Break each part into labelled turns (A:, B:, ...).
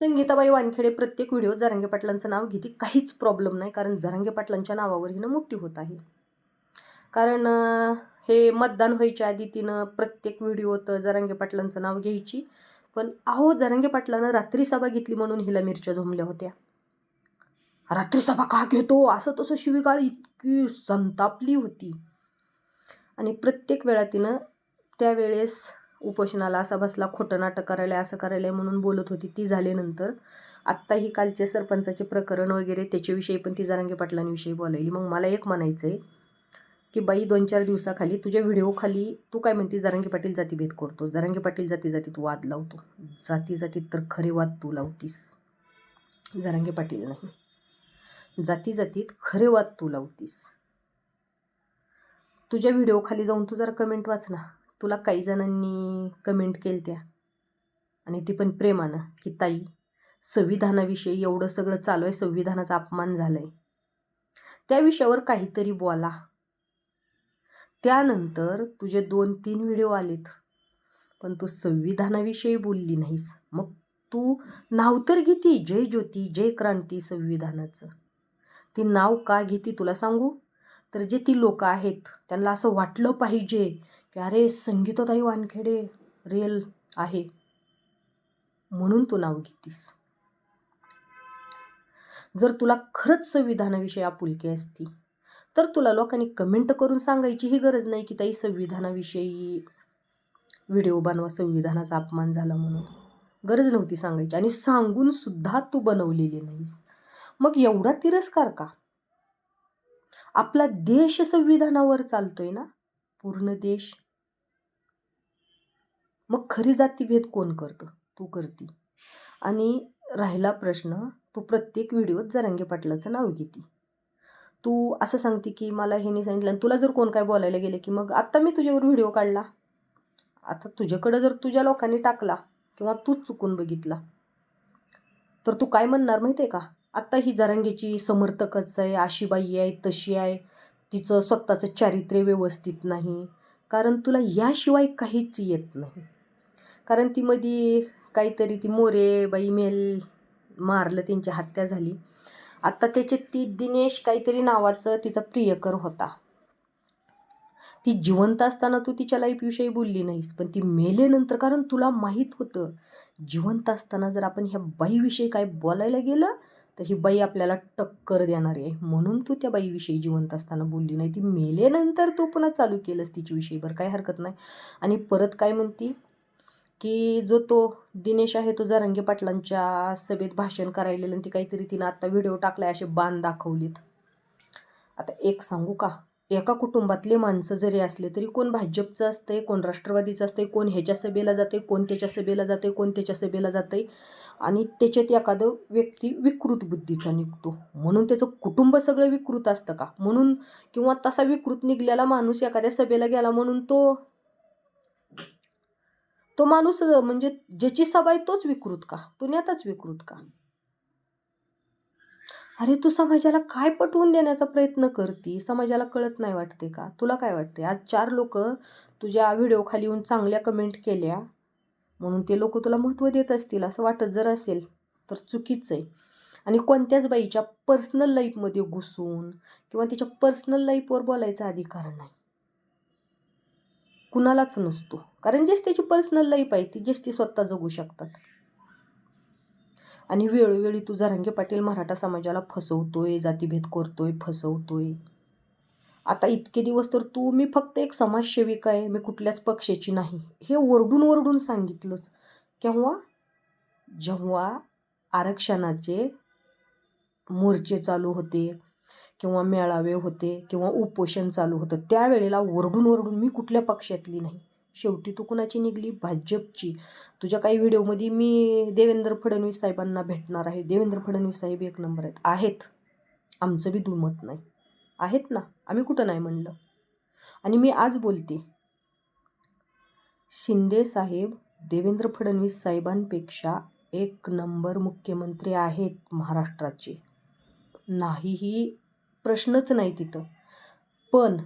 A: संगीताबाई वानखेडे प्रत्येक व्हिडिओ जरांगे पाटलांचं नाव घेते काहीच प्रॉब्लेम नाही कारण जरांगे पाटलांच्या नावावर हिनं मोठी होत आहे. कारण हे मतदान व्हायच्या आधी तिनं प्रत्येक व्हिडिओत जरांगे पाटलांचं नाव घ्यायची. पण अहो जरांगे पाटलानं रात्री सभा घेतली म्हणून हिला मिरच्या झोंबल्या होत्या. रात्री सभा का घेतो? असं तसं शिवीगाळ इतकी संतापली होती. आणि प्रत्येक वेळा तिनं त्यावेळेस उपोषणाला असा बसला खोटं नाटक करायला असं करायला म्हणून बोलत होती. ती झाल्यानंतर आत्ता ही कालचे सरपंचाचे प्रकरण वगैरे त्याच्याविषयी पण ती जरांगे पाटलांविषयी बोलायली. मग मला एक म्हणायचं आहे की बाई दोन चार दिवसाखाली तुझ्या व्हिडिओखाली तू काय म्हणते जरांगे पाटील जातीभेद करतो. जरांगे पाटील जाती जातीत वाद लावतो. जाती जातीत तर खरे वाद तू लावतीस. जरांगे पाटील नाही. जाती जातीत खरे वाद तू लावतीस. तुझ्या व्हिडिओखाली जाऊन तू जरा कमेंट वाच ना तुला काही जणांनी कमेंट केल त्या आणि ती पण प्रेमानं की ताई संविधानाविषयी एवढं सगळं चालू आहे संविधानाचा अपमान झालाय. त्या विषयावर काहीतरी बोला. त्यानंतर तुझे दोन तीन व्हिडिओ आलेत पण तू संविधानाविषयी बोलली नाहीस. मग तू नाव तर घेती जय ज्योती जय क्रांती संविधानाचं. ती नाव का घेती तुला सांगू? तर जे ती लोकं आहेत त्यांना असं वाटलं पाहिजे प्यारे अरे संगीताताई वानखेडे रेल आहे. म्हणून तू नाव घेतीस. जर तुला खरंच संविधानाविषयी आपुलकी असती तर तुला लोकांनी कमेंट करून सांगायची ही गरज नाही की ताई संविधानाविषयी व्हिडिओ बनवा संविधानाचा अपमान झाला म्हणून. गरज नव्हती सांगायची आणि सांगून सुद्धा तू बनवलेली नाहीस. मग एवढा तिरस्कार का? आपला देश संविधानावर चालतोय ना? पूर्ण देश मग खरी जातीभेद कोण करतं? तू करती. आणि राहिला प्रश्न तू प्रत्येक व्हिडिओत जरांगे पाटलाचं नाव घेते. तू असं सांगते की मला हे नाही सांगितलं आणि तुला जर कोण काय बोलायला गेले की मग आत्ता मी तुझ्यावर व्हिडिओ काढला. आता तुझ्याकडं जर तुझ्या लोकांनी टाकला किंवा तूच चुकून बघितला तर तू काय म्हणणार माहिती आहे का? आत्ता ही जरांगेची समर्थकच आहे अशी बाई आहे तशी आहे. तिचं स्वतःचं चारित्र्य व्यवस्थित नाही. कारण तुला याशिवाय काहीच येत नाही. कारण ती मध्ये काहीतरी ती मोरे बाई मेल मारलं त्यांची हत्या झाली. आत्ता त्याचे ती दिनेश काहीतरी नावाचं तिचा प्रियकर होता. ती जिवंत असताना तू तिच्या लाईफविषयी बोलली नाहीस पण ती मेल्यानंतर कारण तुला माहीत होतं जिवंत असताना जर आपण ह्या बाईविषयी काय बोलायला गेलं तर ही बाई आपल्याला टक्कर देणारी आहे. म्हणून तू त्या बाईविषयी जिवंत असताना बोलली नाही. ती मेल्यानंतर तू पुन्हा चालू केलंस तिच्याविषयी. बरं काय हरकत नाही. आणि परत काय म्हणती? की जो तो दिनेश आहे तो जरांगे पाटलांच्या सभेत भाषण करायलेलं आणि ती काहीतरी तिनं आत्ता व्हिडिओ टाकलाय असे बाण दाखवलीत. आता एक सांगू का? एका कुटुंबातले माणसं जरी असले तरी कोण भाजपचं असतंय कोण राष्ट्रवादीचं असतंय कोण ह्याच्या सभेला जाते कोण त्याच्या सभेला जाते कोण त्याच्या सभेला जाते आणि त्याच्यात एखादं व्यक्ती विकृत बुद्धीचा निघतो. म्हणून त्याचं कुटुंब सगळं विकृत असतं का? म्हणून किंवा तसा विकृत निघलेला माणूस एखाद्या सभेला गेला म्हणून तो तो माणूस म्हणजे ज्याची सभा आहे तोच विकृत का? पुण्यातच विकृत का? अरे तू समाजाला काय पटवून देण्याचा प्रयत्न करती? समाजाला कळत नाही वाटते का? तुला काय वाटते? आज चार लोक तुझ्या व्हिडिओ खाली येऊन चांगल्या कमेंट केल्या म्हणून ते लोक तुला महत्त्व देत असतील असं वाटत जर असेल तर चुकीचं आहे. आणि कोणत्याच बाईच्या पर्सनल लाईफमध्ये घुसून किंवा तिच्या पर्सनल लाईफवर बोलायचा अधिकार नाही. कुणालाच नसतो. कारण जेच त्याची पर्सनल लाईफ आहे ती जेच ती स्वतः जगू शकतात. आणि वेळोवेळी तू जरांगे पाटील मराठा समाजाला फसवतोय जातीभेद करतोय फसवतोय. आता इतके दिवस तर तू मी फक्त एक समाजसेविका आहे मी कुठल्याच पक्षाची नाही. हे ओरडून ओरडून सांगितलंच केव्हा? जेव्हा आरक्षणाचे मोर्चे चालू होते किंवा मेळावे होते किंवा उपोषण चालू होतं त्यावेळेला ओरडून ओरडून मी कुठल्या पक्षातली नाही. शेवटी तू कुणाची निघली? भाजपची. तुझ्या काही व्हिडिओमध्ये मी देवेंद्र फडणवीस साहेबांना भेटणार आहे. देवेंद्र फडणवीस साहेब एक नंबर आहेत. आहेत. आमचं बी दुमत नाही. आहेत ना? आम्ही कुठं नाही म्हणलं? आणि मी आज बोलते. शिंदे साहेब देवेंद्र फडणवीस साहेबांपेक्षा एक नंबर मुख्यमंत्री आहेत महाराष्ट्राचे. नाहीही प्रश्नच नाही तिथं. पण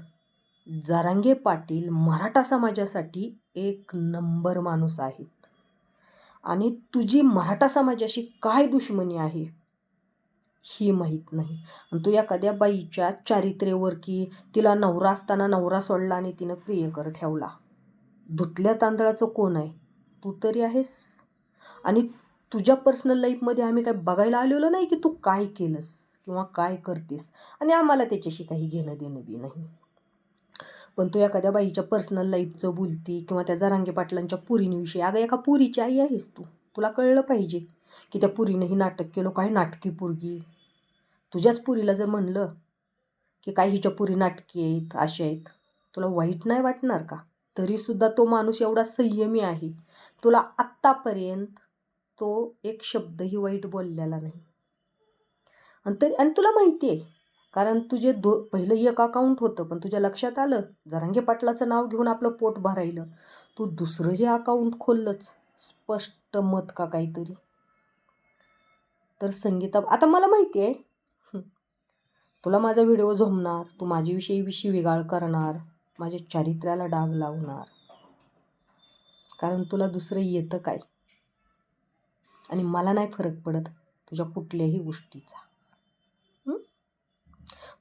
A: जारांगे पाटील मराठा समाजासाठी एक नंबर माणूस आहेत. आणि तुझी मराठा समाजाशी काय दुश्मनी आहे? ही माहीत नाही. आणि तू एखाद्या बाईच्या चारित्र्यावर की तिला नवरा असताना नवरा सोडला आणि तिनं प्रियकर ठेवला. धुतल्या तांदळाचं कोण आहे? तू तरी आहेस. आणि तुझ्या पर्सनल लाईफमध्ये आम्ही काय बघायला आलेलो नाही की तू काय केलंस? किंवा काय करतेस? आणि आम्हाला त्याच्याशी काही घेणं देणं बी नाही. पण तू एखाद्या बाईच्या पर्सनल लाईफचं बोलती किंवा त्या जरांगे पाटलांच्या पुरींविषयी अगं एका पुरीची आई आहेस तू. तुला कळलं पाहिजे की त्या पुरीनं ही नाटक केलं काय नाटकी पुरगी. तुझ्याच पुरीला जर म्हणलं की काय हिच्या पुरी नाटकी आहेत अशा आहेत तुला वाईट नाही वाटणार का? तरीसुद्धा तो माणूस एवढा संयमी आहे. तुला आत्तापर्यंत तो एक शब्दही वाईट बोललेला नाही. आणि तरी आणि तुला माहिती आहे कारण तुझे दो पहिलं एक अकाउंट होतं पण तुझ्या लक्षात आलं जरांगे पाटलाचं नाव घेऊन आपलं पोट भरायलं तू दुसरंही अकाउंट खोललंच स्पष्ट मत का काहीतरी? तर संगीता आता मला माहिती आहे तुला माझा व्हिडिओ झोमणार तू माझ्याविषयी विषयी विगाळ करणार माझ्या चारित्र्याला डाग लावणार. कारण तुला दुसरं येतं काय? आणि मला नाही फरक पडत तुझ्या कुठल्याही गोष्टीचा.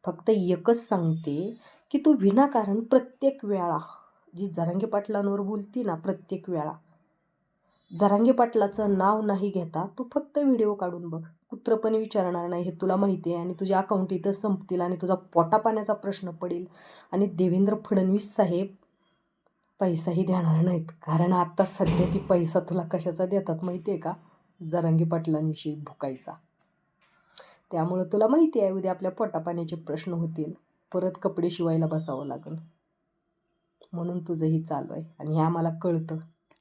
A: फक्त एकच सांगते की तू विनाकारण प्रत्येक वेळा जी जरांगे पाटलांवर बोलती ना प्रत्येक वेळा जरांगे पाटलाचं नाव नाही घेता तू फक्त व्हिडिओ काढून बघ. कुत्र पण विचारणार नाही हे तुला माहिती आहे आणि तुझ्या अकाउंट इथं संपतील आणि तुझा पोटापाण्याचा प्रश्न पडेल आणि देवेंद्र फडणवीस साहेब पैसाही देणार नाहीत. कारण आत्ता सध्या ती पैसा तुला कशाचा देतात माहिती आहे का? जरांगी पाटलांविषयी भुकायचा. त्यामुळं तुला माहिती आहे उद्या आपल्या पोटापाण्याचे प्रश्न होतील. परत कपडे शिवायला बसावं लागेल. म्हणून तुझंही चालू आहे आणि हे आम्हाला कळतं.